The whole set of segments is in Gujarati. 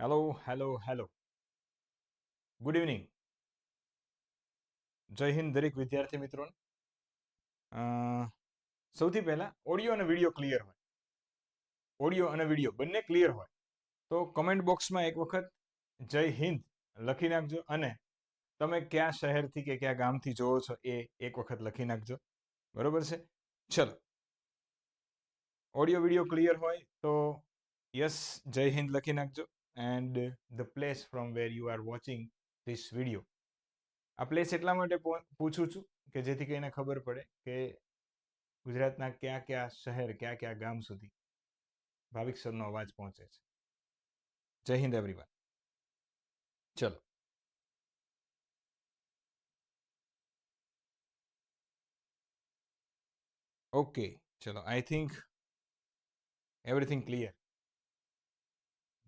Hello hello hello good evening Jai Hind, દરેક વિદ્યાર્થી મિત્રોને. સૌથી પહેલા ઓડિયો અને વીડિયો ક્લિયર હોય. ઓડિયો અને વીડિયો બંને ક્લિયર હોય. તો કમેન્ટ બોક્સમાં એક વખત જય હિન્દ લખી નાખજો અને તમે કયા શહેરથી કે કયા ગામથી જોવો છો એ એક વખત લખી નાખજો. બરોબર છે? ચલો. ઓડિયો વીડિયો ક્લિયર હોય તો યસ જય હિન્દ લખી નાખજો. And the place from where you are watching this video આ પ્લેસ એટલા માટે પૂછું છું કે જેથી કરીને ખબર પડે કે ગુજરાતના કયા કયા શહેર, કયા કયા ગામ સુધી ભાવિક સરનો અવાજ પહોંચે છે. જય હિન્દ એવરીવન ચલો. ઓકે ચલો. I think everything clear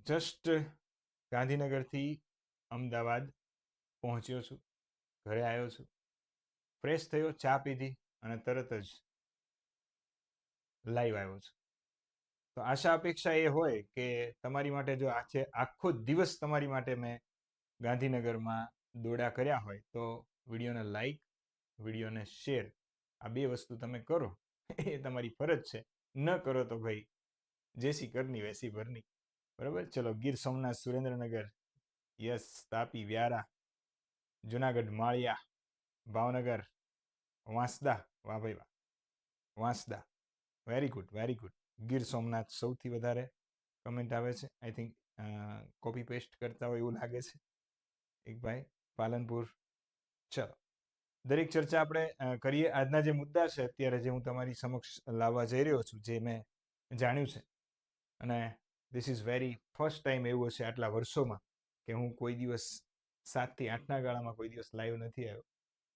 just ગાંધીનગરથી અમદાવાદ પહોંચ્યો છું. ઘરે આવ્યો છું. ફ્રેશ થયો, ચા પીધી અને તરત જ લાઈવ આવ્યો છું. તો આશા અપેક્ષા એ હોય કે તમારી માટે જો આ છે, આખો દિવસ તમારી માટે મેં ગાંધીનગરમાં દોડા કર્યા હોય, તો વિડીયોને લાઈક, વિડીયોને શેર, આ બે વસ્તુ તમે કરો. એ તમારી ફરજ છે. ન કરો તો ભાઈ, જેસી કરની, વેસી ભરની. બરાબર? ચલો, ગીર સોમનાથ, સુરેન્દ્રનગર. યસ, તાપી, વ્યારા, જુનાગઢ, માળિયા, ભાવનગર, વાંસદા. વાહ ભાઈ વાહ. Vansda. Very good very good Gir Somnath સૌથી વધારે કમેન્ટ આવે છે. આઈ થિંક કોપી પેસ્ટ કરતા હોય એવું લાગે છે. એક ભાઈ, પાલનપુર. ચલો, દરેક ચર્ચા આપણે કરીએ. આજના જે મુદ્દા છે, અત્યારે જે હું તમારી સમક્ષ લાવવા જઈ રહ્યો છું, જે મેં જાણ્યું છે. અને this is very first time એવો હશે આટલા વર્ષોમાં કે હું કોઈ દિવસ સાતથી આઠના ગાળામાં કોઈ દિવસ લાઈવ નથી આવ્યો.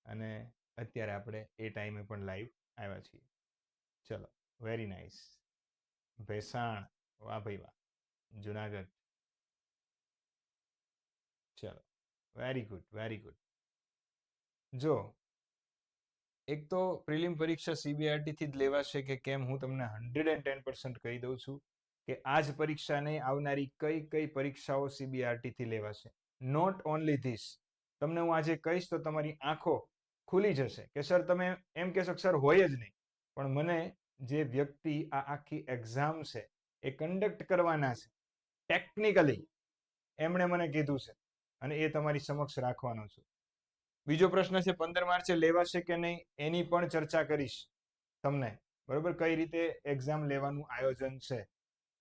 અને અત્યારે આપણે એ ટાઈમે પણ લાઈવ આવ્યા છીએ. ચલો વેરી નાઇસ ભેસાણ, વાહ ભાઈ વાહ. જુનાગઢ. ચલો વેરી ગુડ વેરી ગુડ જો, એક તો પ્રિલિમ પરીક્ષા સીબીઆરટીથી જ લેવાશે કે કેમ હું તમને હંડ્રેડ એન્ડ ટેન પર્સન્ટ કહી દઉં છું. કે આ જ પરીક્ષા નહીં આવનારી કઈ કઈ પરીક્ષાઓ સીબીઆરટીથી લેવાશે? નોટ ઓનલી ધીસ તમને હું આજે કહીશ તો તમારી આંખો ખુલી જશે કે સર તમે એમ કહેશો સર હોય જ નહીં. પણ મને જે વ્યક્તિ આ આખી એક્ઝામ છે એ કન્ડક્ટ કરવાના છે ટેકનિકલી એમણે મને કીધું છે અને એ તમારી સમક્ષ રાખવાનો છું. બીજો પ્રશ્ન છે, પંદર માર્ચે લેવાશે કે નહીં એની પણ ચર્ચા કરીશ તમને. બરોબર? કઈ રીતે એક્ઝામ લેવાનું આયોજન છે?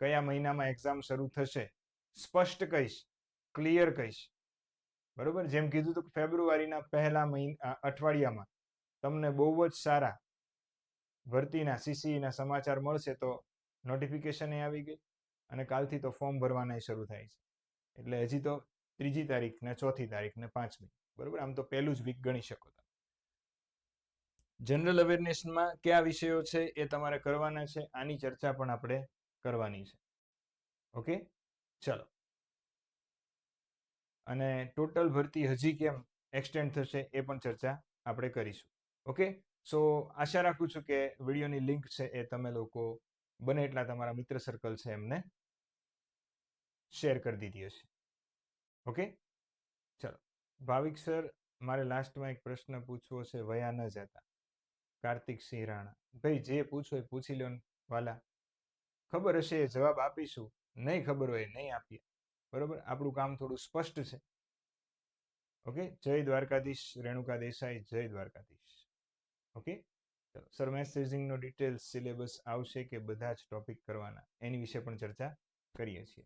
કયા મહિનામાં એક્ઝામ શરૂ થશે, સ્પષ્ટ કહીશ ક્લિયર કહીશ. બરોબર? જેમ કીધું તો ફેબ્રુઆરીના પહેલા મહિના અઠવાડિયામાં તમને બહુ જ સારા ભરતીના સીસીના સમાચાર મળશે તો નોટિફિકેશન એ આવી ગઈ અને કાલથી તો ફોર્મ ભરવાના શરૂ થાય છે. એટલે હજી તો ત્રીજી તારીખ ને ચોથી તારીખ ને પાંચમી. બરોબર? આમ તો પહેલું જ વીક ગણી શકો તમે. જનરલ અવેરનેસમાં કયા વિષયો છે એ તમારે કરવાના છે? આની ચર્ચા પણ આપણે કરવાની છે. ઓકે? ચલો. અને ટોટલ ભરતી હજી કેમ એક્સટેન્ડ થશે એ પણ ચર્ચા આપણે કરીશું. ઓકે? સો, આશા રાખું છું કે વિડીયોની લિંક છે એ તમે લોકો, બને એટલા તમારા મિત્ર સર્કલ છે એમને શેર કરી દીધી હશે. ઓકે? ચલો. ભાવિક સર મારે લાસ્ટમાં એક પ્રશ્ન પૂછવો છે, વયા ન જતા. કાર્તિક સિંહ રાણા. ભાઈ, જે પૂછો એ પૂછી લો વાલા. ખબર હશે એ જવાબ આપીશું. નહીં ખબર હોય નહીં આપીએ. બરોબર? આપણું કામ થોડું સ્પષ્ટ છે. ઓકે? જય દ્વારકાધીશ, રેણુકા દેસાઈ, જય દ્વારકાધીશ. ઓકે? ચલો, સર મેસેજિંગનો ડિટેલ્સ સિલેબસ આવશે કે બધા જ ટોપિક કરવાના? એની વિશે પણ ચર્ચા કરીએ છીએ.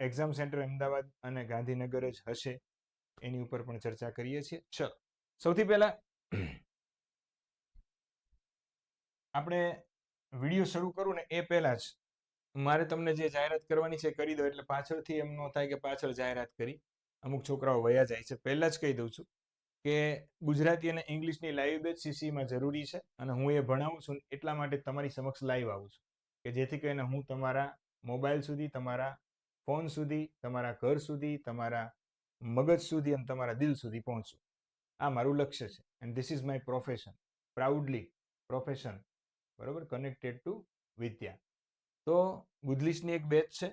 એક્ઝામ સેન્ટર અમદાવાદ અને ગાંધીનગર જ હશે. એની ઉપર પણ ચર્ચા કરીએ છીએ. ચલો, સૌથી પહેલા આપણે વીડિયો શરૂ કરું ને એ પહેલા જ મારે તમને જે જાહેરાત કરવાની છે કરી દો, એટલે પાછળથી એમ ન થાય કે પાછળ જાહેરાત કરી. અમુક છોકરાઓ વયા જાય છે. પહેલાં જ કહી દઉં છું કે ગુજરાતી અને ઇંગ્લિશની લાઈવ બેચ સીસીમાં જરૂરી છે અને હું એ ભણાવું છું એટલા માટે તમારી સમક્ષ લાઈવ આવું છું કે જેથી કરીને હું તમારા મોબાઈલ સુધી, તમારા ફોન સુધી, તમારા ઘર સુધી, તમારા મગજ સુધી અને તમારા દિલ સુધી પહોંચું. આ મારું લક્ષ્ય છે and this is my profession proudly profession બરોબર? Connected to Vidya. તો ગુદલિશની એક બેચ છે,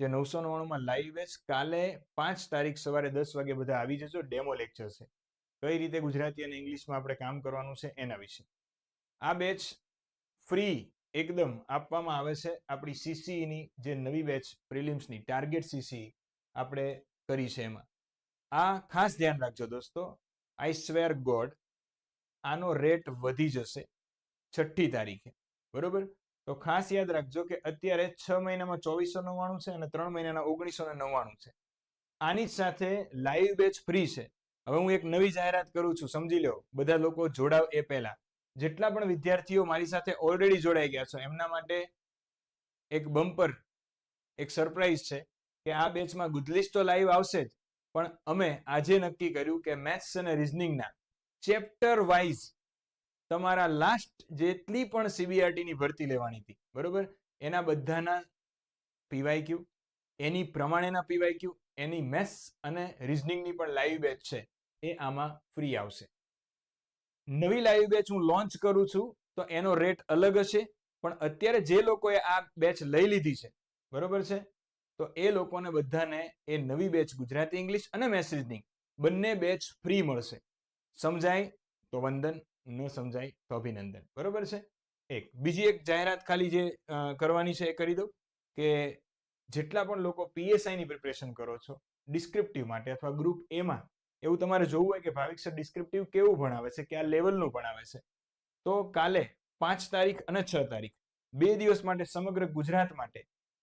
જે નવસો નવ્વાણુંમાં લાઈવ બેચ કાલે પાંચ તારીખ સવારે દસ વાગે બધા આવી જજો. ડેમો લેક્ચર છે. કઈ રીતે ગુજરાતી અને ઇંગ્લિશમાં આપણે કામ કરવાનું છે એના વિશે. આ બેચ ફ્રી એકદમ આપવામાં આવે છે. આપણી સીસીઈની જે નવી બેચ પ્રિલિમ્સની ટાર્ગેટ સીસી આપણે કરી છે એમાં. આ ખાસ ધ્યાન રાખજો દોસ્તો. આઈ સ્વેર ગોડ આનો રેટ વધી જશે છઠ્ઠી તારીખે. બરોબર? તો ખાસ યાદ રાખજો કે અત્યારે છ મહિનામાં ચોવીસો નવ્વાણું છે અને ત્રણ મહિનાના ઓગણીસો નવ્વાણું છે. આની જ સાથે લાઈવ બેચ ફ્રી છે. હવે હું એક નવી જાહેરાત કરું છું, સમજી લો. બધા લોકો જોડાવ એ પહેલા. જેટલા પણ વિદ્યાર્થીઓ મારી સાથે ઓલરેડી જોડાઈ ગયા છો, એમના માટે એક બમ્પર એક સરપ્રાઈઝ છે કે આ બેચમાં ગુદલિસ્ટ તો લાઈવ આવશે જ. પણ અમે આજે નક્કી કર્યું કે મેથ્સ અને રિઝનિંગના ચેપ્ટર વાઇઝ તમારા લાસ્ટ જેટલી પણ સીબીઆરટી ની ભરતી લેવાની હતી, બરોબર? એના બધાના પીવાય ક્યુ એની પ્રમાણેના પીવાય ક્યુ એની મેથ્સ અને રિઝનિંગની પણ લાઈવ બેચ છે, એ આમાં ફ્રી આવશે. નવી લાઈવ બેચ હું લોન્ચ કરું છું, તો એનો રેટ અલગ હશે, પણ અત્યારે જે લોકોએ આ બેચ લઈ લીધી છે, બરોબર છે? તો એ લોકોને બધાને એ નવી બેચ ગુજરાતી ઇંગ્લિશ અને રિઝનિંગ બંને બેચ ફ્રી મળશે. સમજાય? તો વંદન. ન સમજાય તો અભિનંદન. બરોબર છે? એક. બીજી એક જાહેરાત ખાલી જે કરવાની છે એ કરી દઉં કે જેટલા પણ લોકો પીએસઆઈની પ્રિપરેશન કરો છો ડિસ્ક્રિપ્ટિવ માટે અથવા ગ્રુપ એમાં એવું તમારે જોવું હોય કે ભાવિક સર ડિસ્ક્રિપ્ટિવ કેવું ભણાવે છે કયા લેવલનું ભણાવે છે? તો કાલે પાંચ તારીખ અને છ તારીખ, બે દિવસ માટે સમગ્ર ગુજરાત માટે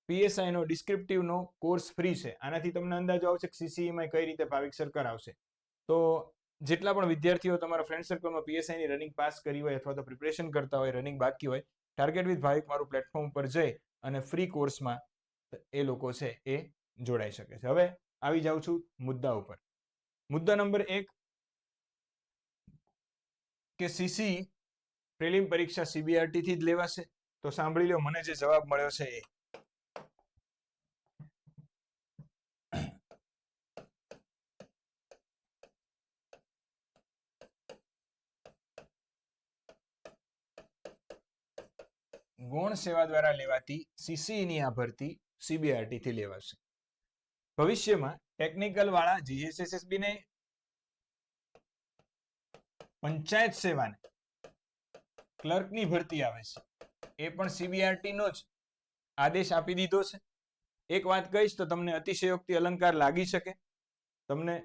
પીએસઆઈનો ડિસ્ક્રિપ્ટિવનો કોર્સ ફ્રી છે. આનાથી તમને અંદાજો આવશે કે સીસીઈમાં કઈ રીતે ભાવિક સર કરાવશે. તો જેટલા પણ વિદ્યાર્થીઓ તમારા ફ્રેન્ડ સર્કલમાં પીએસઆઈ ની રનિંગ પાસ કરી હોય અથવા તો પ્રિપરેશન કરતા હોય રનિંગ બાકી હોય ટાર્ગેટ વિથ ભાવિક મારું પ્લેટફોર્મ પર જઈ અને ફ્રી કોર્સમાં એ લોકો છે એ જોડાઈ શકે છે. હવે આવી જાઉં છું મુદ્દા ઉપર. મુદ્દા નંબર એક કે સીસી પ્રિલિમ પરીક્ષા સીબીઆરટી થી જ લેવાશે? તો સાંભળી લો, મને જે જવાબ મળ્યો છે એ. ગૌણ સેવા દ્વારા લેવાતી સીસીની આ ભરતી સીબીઆરટી થી લેવાશે. ભવિષ્યમાં ટેકનિકલ વાળા જીએસએસએસબી ને પંચાયત સેવાને ક્લર્કની ભરતી આવે છે. એ પણ સીબીઆરટી નો જ આદેશ આપી દીધો છે. એક વાત કહીશ તો તમને અતિશયોક્તિ અલંકાર લાગી શકે. તમને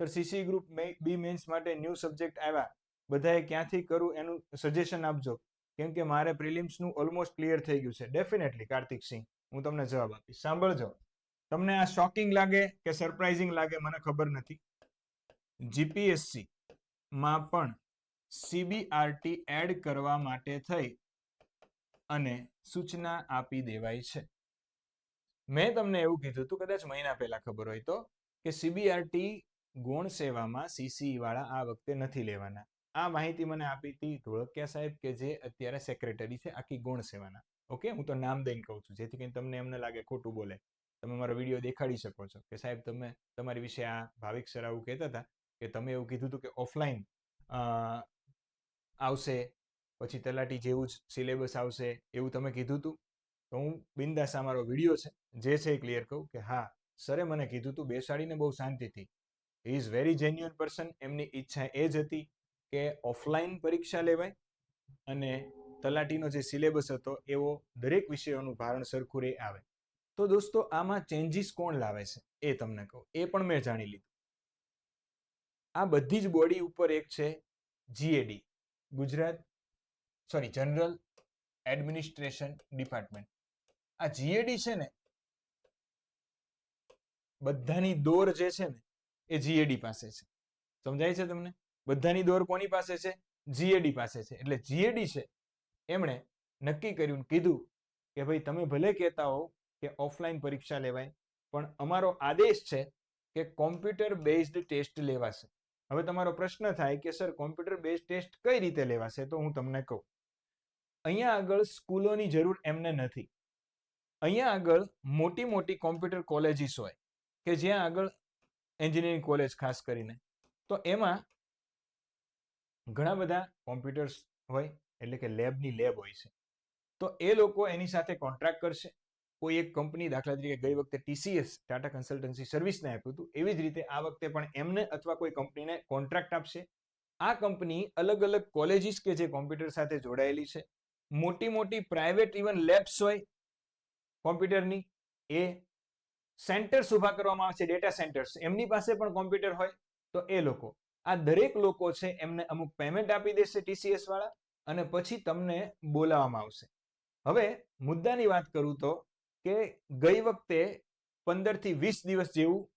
સીસી ગ્રુપ બી મેન્સ માટે ન્યૂ સબ્જેક્ટ આવ્યા. બધાએ ક્યાંથી કરું એનું સજેશન આપજો. કેમ કે મારે પ્રિલિમ્સનું ઓલમોસ્ટ ક્લિયર થઈ ગયું છે. ડેફિનેટલી કાર્તિક સિંહ, હું તમને જવાબ આપીશ. સાંભળજો. તમને આ શોકિંગ લાગે કે સરપ્રાઇઝિંગ લાગે મને ખબર નથી. જીપીએસસી માં પણ સીબીઆરટી એડ કરવા માટે થઈ અને સૂચના આપી દેવાય છે. મેં તમને એવું કીધું હતું, કદાચ મહિના પહેલા ખબર હોય તો, કે સીબીઆરટી ગુણ સેવામાં સીસી વાળા આ વખતે નથી લેવાના. આ માહિતી મને આપી હતી ધોળકિયા સાહેબ કે જે અત્યારે સેક્રેટરી છે આખી ગુણ સેવાના. ઓકે? હું તો નામ દઈને કહું છું, જેથી કરીને તમને એમને લાગે ખોટું બોલે. તમે મારો વીડિયો દેખાડી શકો છો કે સાહેબ તમે તમારી વિશે આ ભાવિક સર આવું કહેતા હતા કે તમે એવું કીધું હતું કે ઓફલાઈન આવશે, પછી તલાટી જેવું જ સિલેબસ આવશે એવું તમે કીધું હતું. તો હું બિંદાસ આ મારો વીડિયો છે, જે છે એ ક્લિયર કહું કે હા, સરે મને કીધું હતું, બેસાડીને બહુ શાંતિથી. He is very genuine person એમની ઈચ્છા એ જ હતી. કે ઓફલાઈન પરીક્ષા લેવાય અને તલાટીનો જે સિલેબસ હતો એવો દરેક વિષયોનું ભારણ સરખું રે આવે. તો દોસ્તો, આમાં ચેન્જીસ કોણ લાવે છે? એ તમને કહું. એ પણ મેં જાણી લીધું. આ બધી જ બોડી ઉપર એક છે GAD Gujarat, sorry, general administration department. આ જીએડી છે ને, બધાની દોર જે છે ને, એ જીએડી પાસે છે. સમજાય છે તમને? બધાની દોર કોની પાસે છે? જીએડી પાસે છે. એટલે જીએડી છે. એમણે નક્કી કર્યું કીધું કે ભાઈ, તમે ભલે કહેતા હો કે ઓફલાઈન પરીક્ષા લેવાય, પણ અમારો આદેશ છે કે કોમ્પ્યુટર બેઝડ ટેસ્ટ લેવાશે. હવે તમારો પ્રશ્ન થાય કે, સર, કોમ્પ્યુટર બેઝ ટેસ્ટ કઈ રીતે લેવાશે? તો હું તમને કહું. અહીંયા આગળ સ્કૂલોની જરૂર એમને નથી. અહીંયા આગળ મોટી મોટી કોમ્પ્યુટર કોલેજીસ હોય કે જ્યાં આગળ એન્જિનિયરિંગ કોલેજ ખાસ કરીને, તો એમાં ઘણા બધા કોમ્પ્યુટર્સ હોય, એટલે કે લેબની લેબ હોય છે. તો એ લોકો એની સાથે કોન્ટ્રાક્ટ કરશે. કોઈ એક કંપની દાખલા તરીકે ગઈ વખતે ટીસીએસ ટાટા કન્સલ્ટન્સી સર્વિસને આપ્યું હતું, એવી જ રીતે આ વખતે પણ એમને અથવા કોઈ કંપનીને કોન્ટ્રાક્ટ આપશે. આ કંપની અલગ અલગ કોલેજીસ કે જે કોમ્પ્યુટર સાથે જોડાયેલી છે. મોટી મોટી પ્રાઇવેટ ઇવન લેબ્સ હોય કોમ્પ્યુટરની એ સેન્ટર્સ ઊભા કરવામાં આવે છે ડેટા સેન્ટર્સ એમની પાસે પણ કોમ્પ્યુટર હોય તો એ લોકો આ દરેક લોકો છે એમને અમુક પેમેન્ટ આપી દેશે ટીસીએસ વાળા અને પછી તમને બોલાવવામાં આવશે. હવે મુદ્દાની વાત કરું તો કે ગઈ વખતે પંદરથી વીસ દિવસ જેવું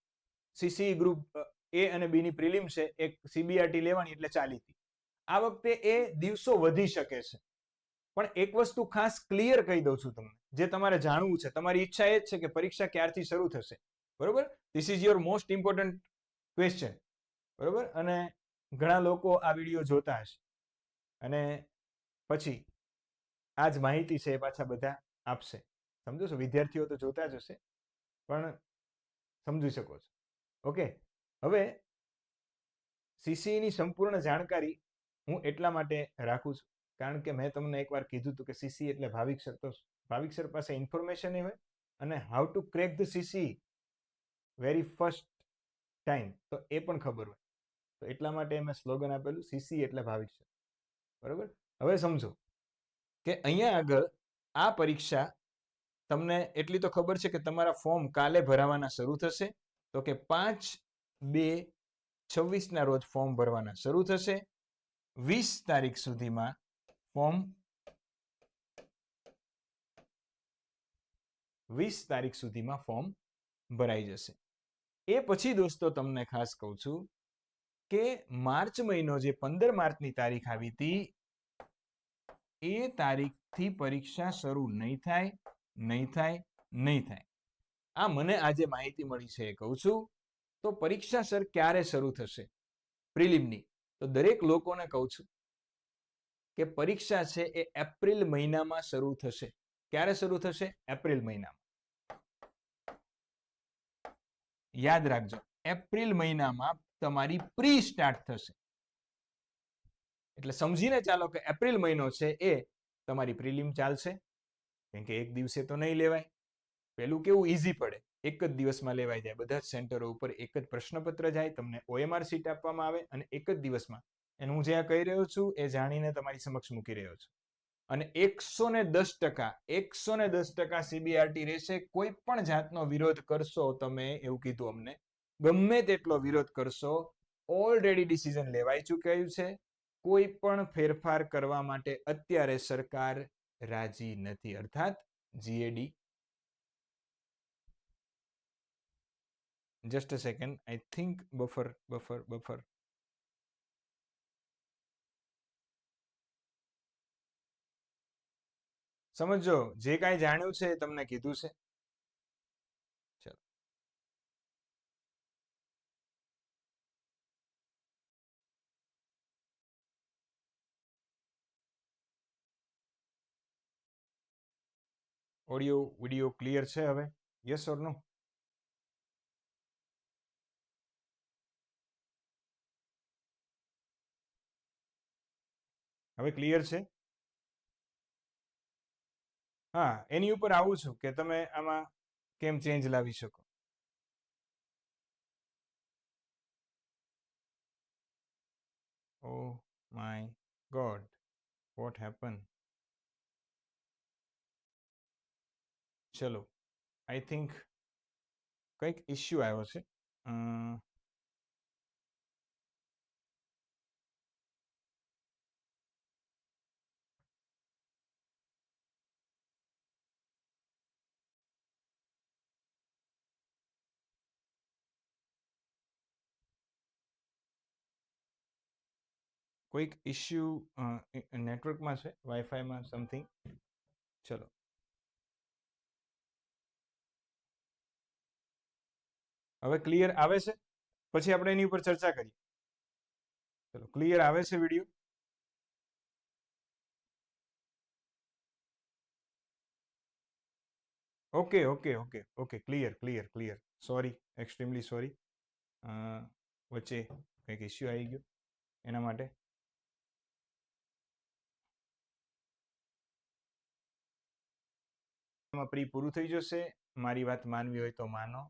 સીસી ગ્રુપ એ અને બી ની પ્રિલિમ છે, એક સીબીઆરટી લેવાની એટલે ચાલી હતી. આ વખતે એ દિવસો વધી શકે છે. પણ એક વસ્તુ ખાસ ક્લિયર કહી દઉં છું તમને, જે તમારે જાણવું છે, તમારી ઈચ્છા એ જ છે કે પરીક્ષા ક્યારથી શરૂ થશે. બરોબર? This is your most important question બરોબર? અને ઘણા લોકો આ વીડિયો જોતા હશે. અને પછી આ જ માહિતી છે એ પાછા બધા આપશે. સમજો છો? વિદ્યાર્થીઓ તો જોતા જ હશે, પણ સમજી શકો છો. ઓકે? હવે સીસીની સંપૂર્ણ જાણકારી હું એટલા માટે રાખું છું, કારણ કે મેં તમને એકવાર કીધું હતું કે સીસી એટલે ભાવિક સર, તો ભાવિક સર પાસે ઇન્ફોર્મેશન હોય અને how to crack the CC very first time તો એ પણ ખબર હોય. તો એટલા માટે મેં સ્લોગન આપેલું, સીસી એટલે ભાવિક બરોબર? હવે સમજો કે અહીંયા આગળ આ પરીક્ષા તમને એટલી તો ખબર છે કે તમારા ફોર્મ કાલે ભરાવાના શરૂ થશે, તો કે પાંચ બે છવ્વીસના રોજ ફોર્મ ભરવાના શરૂ થશે, વીસ તારીખ સુધીમાં ફોર્મ વીસ તારીખ સુધીમાં ફોર્મ ભરાઈ જશે. એ પછી દોસ્તો તમને ખાસ કહું છું કે માર્ચ મહિનો જે પંદર માર્ચની તારીખ આવી હતી, એ તારીખથી પરીક્ષા શરૂ નહીં થાય નહીં થાય નહીં થાય. આ મને આજે માહિતી મળી છે એ કહું છું. તો પરીક્ષા સર ક્યારે શરૂ થશે? પ્રિલિમની. તો દરેક લોકોને કહું છું કે પરીક્ષા છે એ એપ્રિલ મહિનામાં શરૂ થશે. ક્યારે શરૂ થશે? એપ્રિલ મહિનામાં. યાદ રાખજો. એપ્રિલ મહિનામાં તમારી પ્રી સ્ટાર્ટ થશે. એટલે સમજીને ચાલો કે એપ્રિલ મહિનો છે એ તમારી પ્રિલિમ ચાલશે. કેમ કે એક દિવસે તો નહીં લેવાય. પેલું કેવું ઈઝી પડે. એક જ દિવસમાં લેવાઈ જાય. બધા જ સેન્ટરો ઉપર એક જ પ્રશ્નપત્ર જાય, તમને ઓએમઆર સીટ આપવામાં આવે અને એક જ દિવસમાં. એને હું જે આ કહી રહ્યો છું એ જાણીને તમારી સમક્ષ મૂકી રહ્યો છું. અને એકસો ને દસ ટકા, એકસો ને દસ ટકા સીબીઆરટી રહેશે. કોઈ પણ જાતનો વિરોધ કરશો તમે એવું કીધું અમને. ગમે તેટલો વિરોધ કરશો ઓલરેડી ડિસિઝન લેવાઈ ચૂક્યું છે. કોઈ પણ ફેરફાર કરવા માટે અત્યારે સરકાર રાજી નથી. અર્થાત GAD just a second I think buffer buffer buffer સમજો જે કાંઈ જાણ્યું છે એ તમને કીધું છે ચલો ઓડિયો વિડિયો ક્લિયર છે હવે? યસ ઓર નો હવે ક્લિયર છે? હા, એની ઉપર આવું છું કે તમે આમાં કેમ ચેન્જ લાવી શકો. Oh my god what happen ચલો આઈ થિંક કંઈક ઇસ્યુ આવ્યો છે. કોઈક ઇસ્યુ નેટવર્કમાં છે વાઈફાઈમાં સમથિંગ ચલો. હવે ક્લિયર આવે છે? પછી આપણે એની ઉપર ચર્ચા કરીએ. ચલો ક્લિયર આવે છે video okay okay okay okay clear clear clear sorry extremely sorry વચ્ચે કંઈક ઇસ્યુ આવી ગયો. એના માટે. પ્રી પૂરું થઈ જશે. મારી વાત માનવી હોય તો માનો.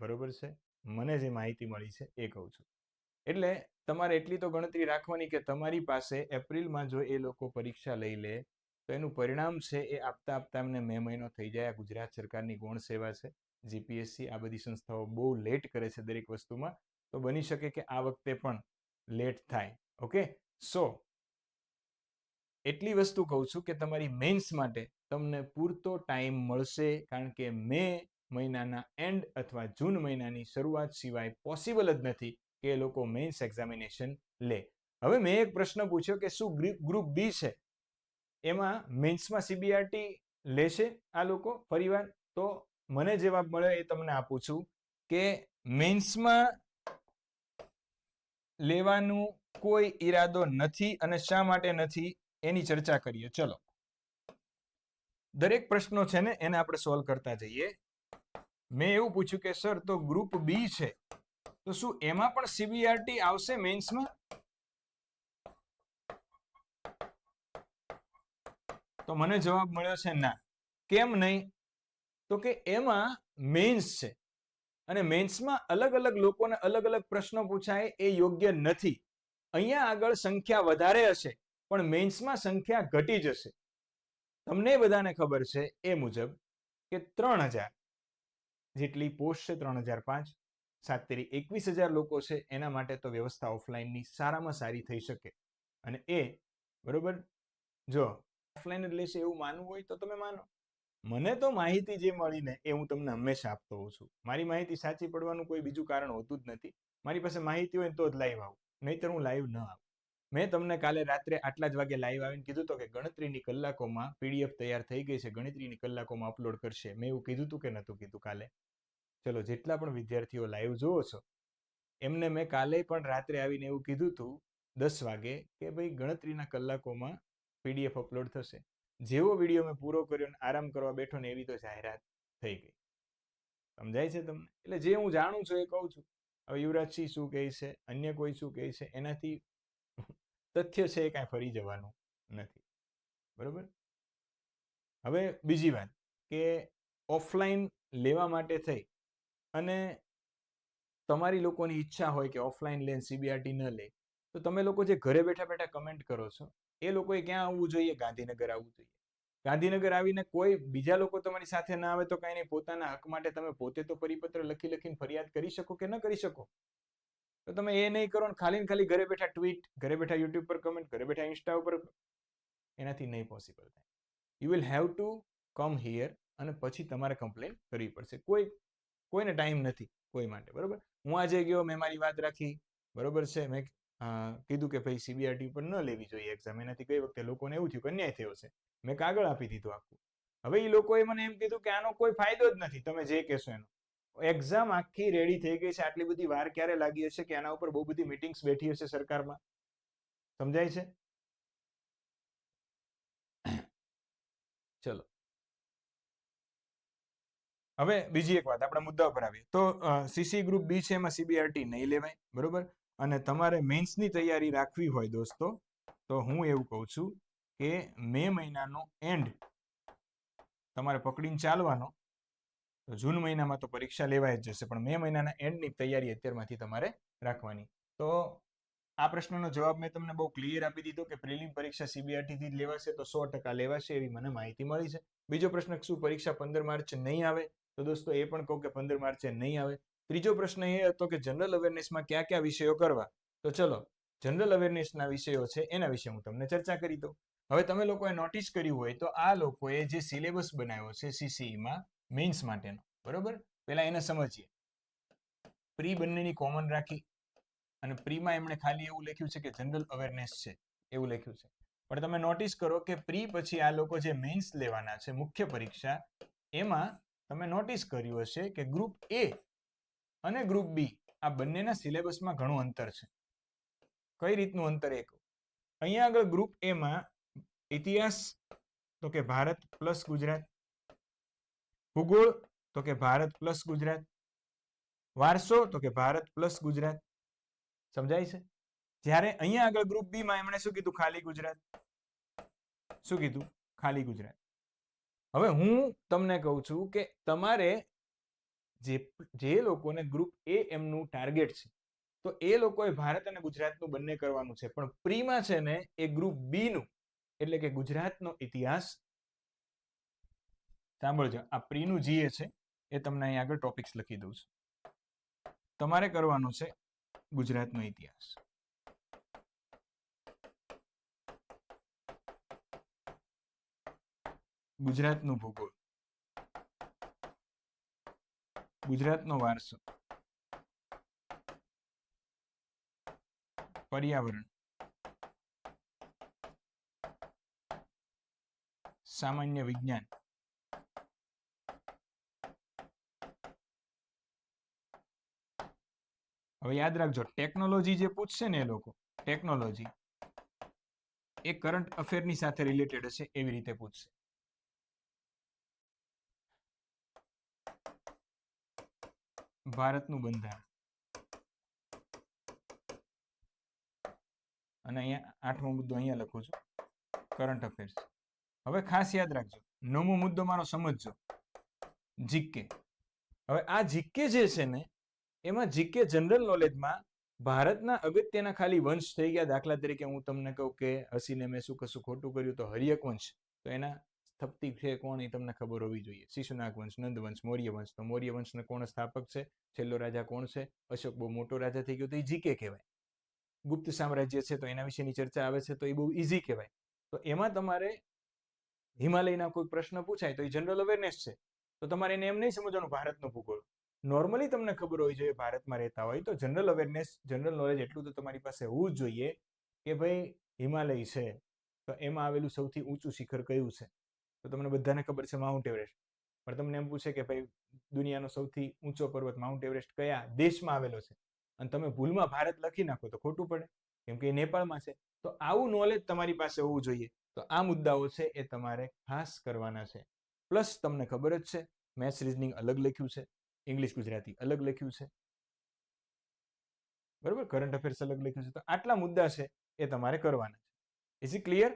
બરોબર છે? મને જે માહિતી મળી છે એ કહું છું. એટલે તમારે એટલી તો ગણતરી રાખવાની કે તમારી પાસે એપ્રિલમાં જો એ લોકો પરીક્ષા લઈ લે, તો એનું પરિણામ છે એ આપતા આપતા એમને મે મહિનો થઈ જાય. આ ગુજરાત સરકારની ગૌણ સેવા છે. જીપીએસસી આ બધી સંસ્થાઓ બહુ લેટ કરે છે દરેક વસ્તુમાં. તો બની શકે કે આ વખતે પણ લેટ થાય. ઓકે? સો એટલી વસ્તુ કહું છું કે તમારી મેન્સ માટે તમને પૂરતો ટાઈમ મળશે. કારણ કે મે મહિનાના એન્ડ અથવા જૂન મહિનાની શરૂઆત સિવાય પોસિબલ જ નથી કે એ લોકો મેન્સ એક્ઝામિનેશન લે. હવે મેં એક પ્રશ્ન પૂછ્યો કે શું ગ્રુપ બી છે? એમાં મેન્સમાં સીબીઆરટી લેશે આ લોકો ફરીવાર? તો મને જવાબ મળ્યો, એ તમને આપું છું કે મેન્સમાં લેવાનું કોઈ ઈરાદો નથી અને શા માટે નથી એની ચર્ચા કરીએ. ચલો. દરેક પ્રશ્નો છે ને એને આપણે સોલ્વ કરતા જઈએ. મેં એવું પૂછ્યું કે, સર, તો ગ્રુપ બી છે. તો શું એમાં પણ સીબીઆરટી આવશે મેન્સમાં તો મને જવાબ મળ્યો છે, ના. કેમ નહીં? તો કે એમાં મેન્સ છે. અને મેન્સમાં અલગ અલગ લોકોને અલગ અલગ પ્રશ્નો પૂછાય એ યોગ્ય નથી. અહીંયા આગળ સંખ્યા વધારે હશે, પણ મેન્સમાં સંખ્યા ઘટી જશે. તમને બધાને ખબર છે એ મુજબ કે ત્રણ હજાર જેટલી પોસ્ટ છે ત્રણ હજાર પાંચ સાત તેરી એકવીસ હજાર લોકો છે, એના માટે તો વ્યવસ્થા ઓફલાઈનની સારામાં સારી થઈ શકે. અને એ, બરોબર? જો ઓફલાઈન જ લેશે એવું માનવું હોય તો તમે માનો. મને તો માહિતી જે મળીને એ હું તમને હંમેશા આપતો હોઉં છું. મારી માહિતી સાચી પડવાનું કોઈ બીજું કારણ હોતું જ નથી. મારી પાસે માહિતી હોય તો જ લાઈવ આવું. નહીતર હું લાઈવ ન આવું. મેં તમને કાલે રાત્રે આટલા જ વાગે લાઈવ આવીને કીધું તો કે ગણતરીની કલાકોમાં પીડીએફ તૈયાર થઈ ગઈ છે, ગણતરીની કલાકોમાં અપલોડ કરશે. મેં એવું કીધું હતું કે નહોતું કીધું કાલે? ચલો, જેટલા પણ વિદ્યાર્થીઓ લાઈવ જુઓ છો, એમને મેં કાલે પણ રાત્રે આવીને એવું કીધું હતું દસ વાગે, કે ભાઈ ગણતરીના કલાકોમાં પીડીએફ અપલોડ થશે. જેવો વીડિયો મેં પૂરો કર્યો ને આરામ કરવા બેઠો ને એવી તો જાહેરાત થઈ ગઈ. સમજાય છે તમને? એટલે જે હું જાણું છું એ કહું છું. હવે યુવરાજસિંહ શું કહે છે? અન્ય કોઈ શું કહે છે? એનાથી તથ્ય છે કાંઈ ફરી જવાનું નથી. બરોબર? હવે બીજી વાત કે ઓફલાઈન લેવા માટે થઈ અને તમારી લોકોની ઈચ્છા હોય કે ઓફલાઈન લે સીબીઆરટી ન લે, તો તમે લોકો જે ઘરે બેઠા બેઠા કમેન્ટ કરો છો, એ લોકોએ ક્યાં આવવું જોઈએ? ગાંધીનગર આવવું જોઈએ. ગાંધીનગર આવીને કોઈ બીજા લોકો તમારી સાથે ના આવે તો કાંઈ નહીં, પોતાના હક માટે તમે પોતે તો પરિપત્ર લખી લખીને ફરિયાદ કરી શકો કે ન કરી શકો? તો તમે એ નહીં કરો ને ખાલી ને ખાલી ઘરે બેઠા ટ્વીટ ઘરે બેઠા યુટ્યુબ પર કમેન્ટ ઘરે બેઠા ઇન્સ્ટા ઉપર એનાથી નહીં પોસિબલ થાય. You will have to come here અને પછી તમારે કમ્પ્લેન કરવી પડશે. કોઈ, કોઈને ટાઈમ નથી કોઈ માટે, બરોબર? હું આજે ગયો, મેં મારી વાત રાખી, બરોબર છે? મેં કીધું કે ભાઈ સીબીઆરટી ઉપર ન લેવી જોઈએ એક્ઝામ એનાથી કઈ વખતે લોકોને એવું થયું કે અન્યાય થયો છે. મેં કાગળ આપી દીધું આખું. હવે એ લોકોએ મને એમ કીધું કે આનો કોઈ ફાયદો જ નથી. તમે જે કહેશો એનો. એક્ઝામ આખી રેડી થઈ ગઈ છે. આટલી બધી વાર ક્યારે લાગી હશે કે એના ઉપર બહુ બધી મિટિંગ્સ બેઠી હશે સરકારમાં? સમજાય છે? ચલો. હવે બીજી એક વાત, આપણે મુદ્દા ઉપર આવીએ. તો સીસી ગ્રુપ બી છે એમાં સીબીઆરટી નહીં લેવાય, બરોબર? અને તમારે મેન્સની તૈયારી રાખવી હોય દોસ્તો, તો હું એવું કહું છું કે મે મહિનાનો એન્ડ તમારે પકડીને ચાલવાનો. જૂન મહિનામાં તો પરીક્ષા લેવાય જ જશે, પણ મે મહિનાના એન્ડની તૈયારી અત્યારમાંથી તમારે રાખવાની. તો આ પ્રશ્નનો જવાબ મેં તમને બહુ ક્લિયર આપી દીધો કે પ્રિલિમ પરીક્ષા સીબીઆરટીથી જ લેવાશે, તો સો ટકા લેવાશે એવી મને માહિતી મળી છે. બીજો પ્રશ્ન, શું પરીક્ષા પંદર માર્ચ નહીં આવે? તો દોસ્તો, એ પણ કહું કે પંદર માર્ચે નહીં આવે. ત્રીજો પ્રશ્ન એ હતો કે જનરલ અવેરનેસમાં કયા કયા વિષયો કરવા? તો ચલો, જનરલ અવેરનેસના વિષયો છે, એના વિશે હું તમને ચર્ચા કરી દઉં. હવે તમે લોકોએ નોટિસ કર્યું હોય તો આ લોકોએ જે સિલેબસ બનાવ્યો છે સીસીઈમાં મેઇન્સ માટેનો. બરોબર? પહેલાં એને સમજીએ. પ્રી બંનેની કોમન રાખી અને પ્રીમાં એમણે ખાલી એવું લખ્યું છે કે જનરલ અવેરનેસ છે, એવું લખ્યું છે. પણ તમે નોટિસ કરો કે પ્રી પછી આ લોકો જે મેઇન્સ લેવાના છે, મુખ્ય પરીક્ષા, એમાં તમે નોટિસ કર્યું હશે કે ગ્રુપ એ અને ગ્રુપ બી આ બંનેના સિલેબસમાં ઘણું અંતર છે. કઈ રીતનું અંતર એક અહીંયા આગળ ગ્રુપ એમાં ઇતિહાસ, તો કે ભારત પ્લસ ગુજરાત ભૂગોળ, તો કે ભારત પ્લસ ગુજરાત. વારસો, તો કે ભારત પ્લસ ગુજરાત. સમજાય છે? જ્યારે અહીંયા આગળ ગ્રુપ બી માં એમણે શું કીધું? ખાલી ગુજરાત. શું કીધું? ખાલી ગુજરાત. હવે હું તમને કહું છું કે તમારે જે જે લોકોને ગ્રુપ એ એમનું ટાર્ગેટ છે, તો એ લોકોએ ભારત અને ગુજરાતનું બંને કરવાનું છે. પણ પ્રીમાં છે ને, એ ગ્રુપ બી નું. એટલે કે ગુજરાતનો ઇતિહાસ સાંભળજો આ પ્રીનું જીએ છે, એ તમને અહીં આગળ ટોપિક્સ લખી દઉં છું. તમારે કરવાનું છે ગુજરાતનો ઇતિહાસ. ગુજરાતનું ભૂગોળ. ગુજરાતનો વારસો. પર્યાવરણ. સામાન્ય વિજ્ઞાન. હવે યાદ રાખજો ટેકનોલોજી જે પૂછશે ને એ લોકો ટેકનોલોજી એ કરંટ અફેરની સાથે રિલેટેડ હશે એવી રીતે પૂછશે. ભારતનું બંધારણ. અને અહીંયા આઠમો મુદ્દો અહીંયા લખું છું. કરંટ અફેર્સ હવે ખાસ યાદ રાખજો, નવમો મુદ્દો મારો સમજજો. જીકે. હવે આ જીકે જે છે ને એમાં જીકે જનરલ નોલેજમાં ભારતના અગત્યના ખાલી વંશ થઈ ગયા. દાખલા તરીકે હું તમને કહું કે હસીને મેં શું કશું ખોટું કર્યું તો હરિયક વંશ. તો એના સ્થપતિ છે કોણ એ તમને ખબર હોવી જોઈએ. શિશુનાગ વંશ, નંદ વંશ, મૌર્ય વંશ. તો મૌર્ય વંશના કોણ સ્થાપક છે? છેલ્લો રાજા કોણ છે? અશોક બહુ મોટો રાજા થઈ ગયો તો એ જીકે કહેવાય. ગુપ્ત સામ્રાજ્ય છે તો એના વિશેની ચર્ચા આવે છે તો એ બહુ ઇઝી કહેવાય. તો એમાં તમારે હિમાલયના કોઈ પ્રશ્ન પૂછાય તો એ જનરલ અવેરનેસ છે. તો તમારે એને એમ નહીં સમજવાનું, ભારતનો ભૂગોળ. નોર્મલી તમને ખબર હોય જોઈએ ભારતમાં રહેતા હોય તો જનરલ અવેરનેસ જનરલ નોલેજ એટલું તો તમારી પાસે હોવું જ જોઈએ કે ભાઈ હિમાલય છે. તો એમાં આવેલું સૌથી ઊંચું શિખર કયું છે? તો તમને બધાને ખબર છે માઉન્ટ એવરેસ્ટ પણ તમને એમ પૂછે કે ભાઈ દુનિયાનો સૌથી ઊંચો પર્વત માઉન્ટ એવરેસ્ટ કયા દેશમાં આવેલો છે? અને તમે ભૂલમાં ભારત લખી નાખો તો ખોટું પડે. કેમ કે એ નેપાળમાં છે. તો આવું નોલેજ તમારી પાસે હોવું જોઈએ. તો આ મુદ્દાઓ છે એ તમારે ખાસ કરવાના છે. પ્લસ તમને ખબર જ છે મેથ્સ રિઝનિંગ અલગ લખ્યું છે. ઇંગ્લિશ ગુજરાતી અલગ લખ્યું છે. બરોબર? કરંટ અફેર્સ અલગ લખ્યું છે. તો આટલા મુદ્દા છે એ તમારે કરવાના છે. Is it clear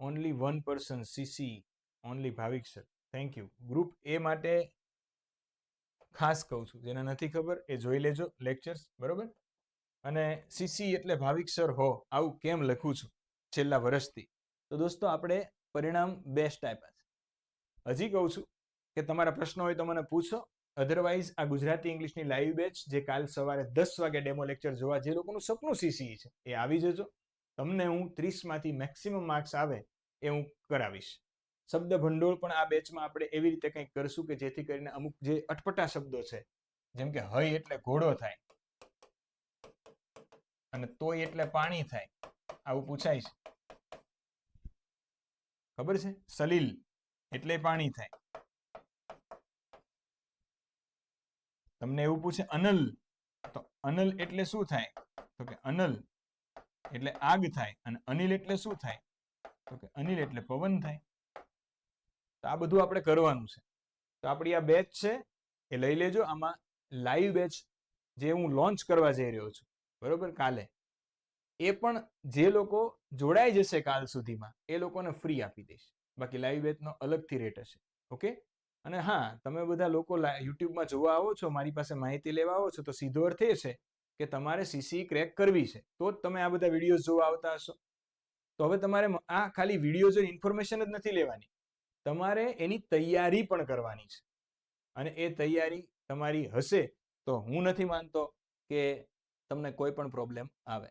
only one person CC only Bhavik sir thank you group A માટે ખાસ કહું છું. જેને નથી ખબર એ જોઈ લેજો લેક્ચર્સ બરોબર? અને સીસી એટલે ભાવિક સર હો, આવું કેમ લખું છું છેલ્લા વર્ષથી? તો દોસ્તો, આપણે પરિણામ બેસ્ટ આપ્યા હજી કહું છું કે તમારા પ્રશ્નો હોય તો મને પૂછો. અધરવાઇઝ આ ગુજરાતી ઇંગ્લિશની લાઈવ બેચ જે કાલ સવારે દસ વાગે ડેમો લેક્ચર જોવા જે લોકોનું સપનું સીસી છે, એ આવી જજો. તમને હું ત્રીસમાંથી મેક્સિમમ માર્ક્સ આવે એ હું કરાવીશ. શબ્દ ભંડોળ પણ આ બેચમાં આપણે એવી રીતે કંઈક કરશું કે જેથી કરીને અમુક જે અટપટા શબ્દો છે, જેમ કે હય એટલે ઘોડો થાય અને તોય એટલે પાણી થાય, આવું પૂછાય છે. ખબર છે? સલીલ એટલે પાણી થાય. તમને એવું પૂછે, અનલ તો અનલ એટલે શું થાય? તો કે અનલ એટલે આગ થાય અને અનિલ એટલે શું થાય? તો કે અનિલ એટલે પવન થાય. તો આ બધું આપણે કરવાનું છે. તો આપણી આ બેચ છે, એ લઈ લેજો. આમાં લાઈવ બેચ જે હું લોન્ચ કરવા જઈ રહ્યો છું. બરોબર? કાલે. એ પણ જે લોકો જોડાઈ જશે કાલ સુધીમાં, એ લોકોને ફ્રી આપી દઈશ. બાકી લાઈવ બેચનો અલગથી રેટ હશે ઓકે અને હા, તમે બધા લોકો યુટ્યુબમાં જોવા આવો છો, મારી પાસે માહિતી લેવા આવો છો, તો સીધો અર્થ એ છે કે તમારે સીસી ક્રેક કરવી છે, તો જ તમે આ બધા વિડીયોઝ જોવા આવતા હશો. તો હવે તમારે આ ખાલી વીડિયો ઇન્ફોર્મેશન જ નથી લેવાની. તમારે એની તૈયારી પણ કરવાની છે. અને એ તૈયારી તમારી હશે, તો હું નથી માનતો કે તમને કોઈ પણ પ્રોબ્લેમ આવે.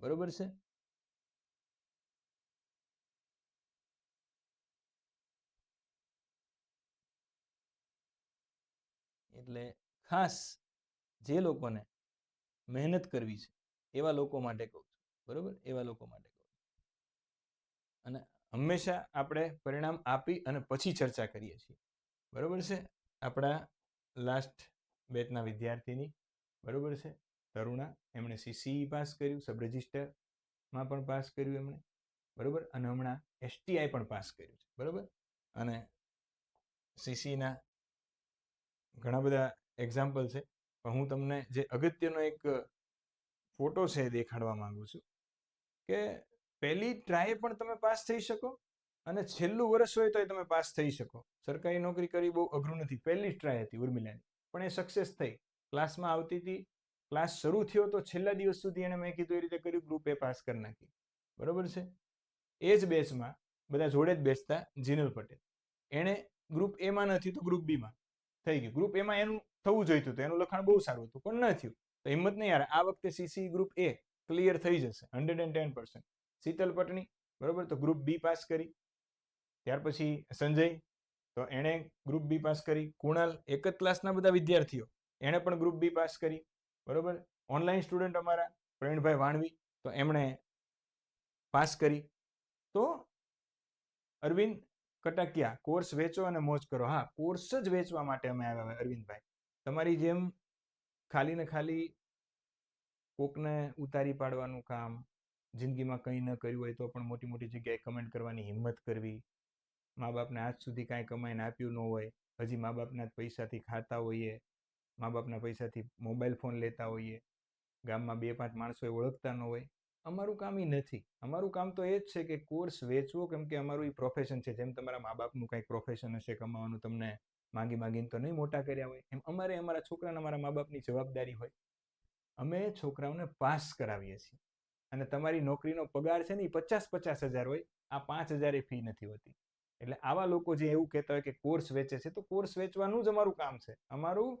બરોબર છે? એટલે ખાસ જે લોકોને મહેનત કરવી છે, એવા લોકો માટે કહું છું. બરોબર? એવા લોકો માટે કહું છું. અને હંમેશા આપણે પરિણામ આપી અને પછી ચર્ચા કરીએ છીએ. બરોબર છે? આપણા લાસ્ટ બેચના વિદ્યાર્થીની. બરોબર છે? તરુણા, એમણે સીસી પાસ કર્યું સબ રજિસ્ટરમાં પણ પાસ કર્યું એમણે. બરોબર? અને હમણાં એસટીઆઈ પણ પાસ કર્યું છે. બરોબર? અને સીસીના ઘણા બધા એક્ઝામ્પલ છે. પણ હું તમને જે અગત્યનો એક ફોટો છે દેખાડવા માંગુ છું કે પહેલી ટ્રાય પણ તમે પાસ થઈ શકો અને છેલ્લું વર્ષ હોય તોય તમે પાસ થઈ શકો. સરકારી નોકરી કરી બહુ અઘરું નથી. પહેલી જ ટ્રાય હતી ઉર્મિલાની. પણ એ સક્સેસ થઈ. ક્લાસમાં આવતી હતી. ક્લાસ શરૂ થયો તો છેલ્લા દિવસ સુધી એને મેં કીધું એ રીતે કર્યું ગ્રુપ એ પાસ કરી નાખી. બરોબર છે? એ જ બેચમાં બધા જોડે જ બેસતા જીનલ પટેલ. એણે ગ્રુપ એમાં નથી તો ગ્રુપ બીમાં. થઈ ગયું. ગ્રુપ એમાં એનું થવું જોઈતું હતું. એનું લખાણ બહુ સારું હતું, પણ ન થયું. તો હિંમત નહીં યાર આ વખતે સીસી ગ્રુપ એ ક્લિયર થઈ જશે hundred and ten percent Sheetal Patni, બરોબર? તો ગ્રુપ બી પાસ કરી. ત્યાર પછી સંજય, તો એણે ગ્રુપ બી પાસ કરી. કુણાલ, એક જ ક્લાસના બધા વિદ્યાર્થીઓ, એણે પણ ગ્રુપ બી પાસ કરી. બરોબર? ઓનલાઈન સ્ટુડન્ટ અમારા, પ્રવીણભાઈ વાણવી, તો એમણે પાસ કરી. તો અરવિંદ કટાકિયા કોર્સ વેચો અને મોજ કરો. હા કોર્સ જ વેચવા માટે અમે આવ્યા અરવિંદભાઈ. તમારી જેમ ખાલી ને ખાલી કોકને ઉતારી પાડવાનું કામ, જિંદગીમાં કંઈ ન કર્યું હોય તો પણ મોટી મોટી જગ્યાએ કમેન્ટ કરવાની હિંમત કરવી. મા બાપને આજ સુધી કાંઈ કમાઈને આપ્યું ન હોય. હજી મા બાપના પૈસાથી ખાતા હોઈએ. મા બાપના પૈસાથી મોબાઈલ ફોન લેતા હોઈએ. ગામમાં બે પાંચ માણસોએ ઓળખતા ન હોય. અમારું કામ એ નથી. અમારું કામ તો એ જ છે કે કોર્સ વેચવો, કેમ કે અમારું એ પ્રોફેશન છે. જેમ તમારા મા બાપનું કંઈક પ્રોફેશન હશે, કમાવાનું તમને માંગી માંગીને તો નહીં મોટા કર્યા હોય. એમ અમારે અમારા છોકરાને અમારા મા બાપની જવાબદારી હોય. અમે છોકરાઓને પાસ કરાવીએ છીએ. અને તમારી નોકરીનો પગાર છે ને એ પચાસ પચાસ હજાર હોય. આ પાંચ હજાર ફી નથી હોતી. એટલે આવા લોકો જે એવું કહેતા હોય કે કોર્સ વેચે છે, તો કોર્સ વેચવાનું જ અમારું કામ છે. અમારું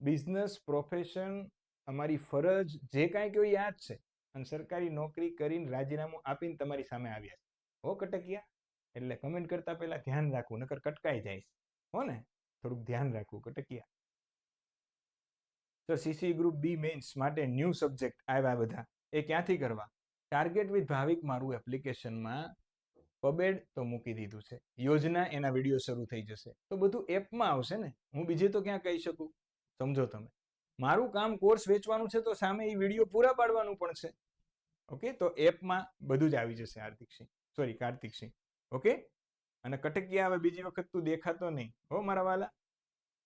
બિઝનેસ પ્રોફેશન અમારી ફરજ, જે કાંઈ કહ્યું યાદ છે. અને સરકારી નોકરી કરીને રાજીનામું આપીને તમારી સામે આવ્યા છે. હો કટકિયા? એટલે કમેન્ટ કરતા પહેલા ધ્યાન રાખવું, નકર કટકાઈ જાય હો ને? થોડુંક ધ્યાન રાખવું, કટકિયા. તો સીસી ગ્રુપ બી મેન્સ માટે ન્યૂ સબ્જેક્ટ આવ્યા બધા. એ ક્યાંથી કરવા? ટાર્ગેટ વિથ ભાવિક મારું એપ્લિકેશનમાં પબેડ તો મૂકી દીધું છે. યોજના એના વીડિયો શરૂ થઈ જશે. તો બધું એપમાં આવશે ને? હું બીજે તો ક્યાં કહી શકું? સમજો તમે. મારું કામ કોર્સ વેચવાનું છે તો સામે એ વીડિયો પૂરા પાડવાનું પણ છે. ઓકે તો એપમાં બધું જ આવી જશે, હાર્દિક સિંહ. સોરી કાર્તિક સિંહ. ઓકે અને કટકીયા હવે બીજી વખત તું દેખાતો નહીં. હો, મારા વાલા.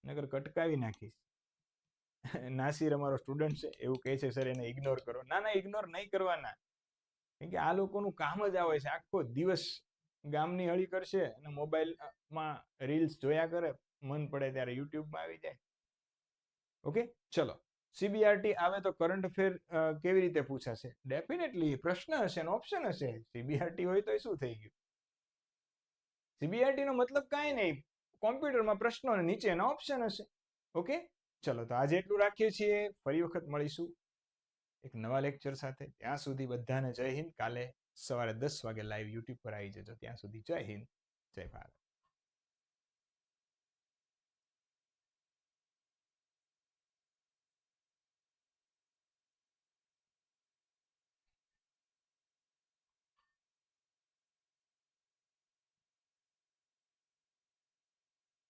નગર કટકાવી નાખીશ. નાસિર અમારો સ્ટુડન્ટ છે, એવું કહે છે, સર, એને ઇગ્નોર કરો. ના ના ઇગ્નોર નહીં કરવાના. કેમ કે આ લોકોનું કામ જ આવે છે. આખો દિવસ ગામની હળી કરશે અને મોબાઈલમાં રીલ્સ જોયા કરે. મન પડે ત્યારે યુટ્યુબમાં આવી જાય. ઓકે? ચલો. સીબીઆરટી આવે તો કરંટ અફેર કેવી રીતે પૂછાશે? ડેફિનેટલી પ્રશ્ન હશે ને ઓપ્શન હશે. સીબીઆરટી હોય તો શું થઈ ગયું? સીબીઆરટી નો મતલબ કાંઈ નહીં. કોમ્પ્યુટરમાં પ્રશ્નો નીચેના ઓપ્શન હશે. ઓકે? ચલો, તો આજે એટલું રાખીએ છીએ. ફરી વખત મળીશું. એક નવા લેક્ચર સાથે. ત્યાં સુધી બધાને જય હિન્દ. કાલે સવારે દસ વાગે લાઈવ યુટ્યુબ પર આવી જજો. ત્યાં સુધી જય હિન્દ. જય ભારત.